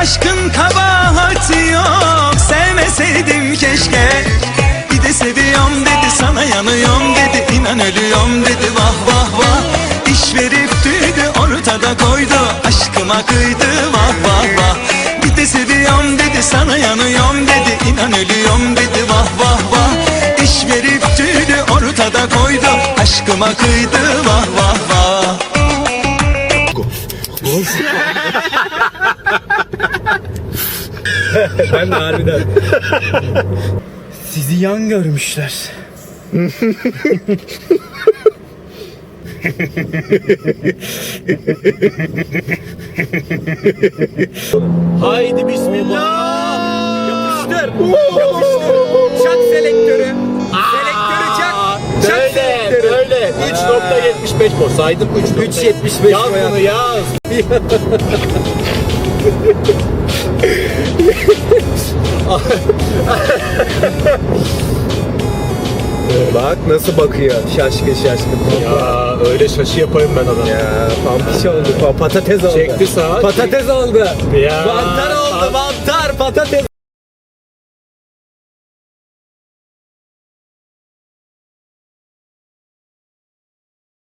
Aşkın kabahati yok. Sevmeseydim keşke. Bir de seviyorum dedi sana yanıyorum dedi. İnan ölüyorum dedi vah vah vah. İş verip tüydü ortada koydu. Aşkıma kıydı vah vah vah. Bir de seviyorum dedi sana yanıyorum dedi. İnan ölüyorum dedi vah vah vah. İş verip tüydü ortada koydu. Aşkıma kıydı vah vah vah. Golf ben de harbiden. Sizi yan görmüşler. Haydi bismillah. Yapıştır. Yapıştır. Çak selektörü. Selektörü çak. Çak Böyle selektörü. böyle 3.75 boy saydım 3. 3.75 Yaz bunu yaz. Bak nasıl bakıyor şaşkın şaşkın. Ya öyle şaşı yaparım ben adamı. Ya pampiş oldu, pa- patates oldu. Çekti sağa. Patates oldu. Ya. Mantar oldu, mantar, patates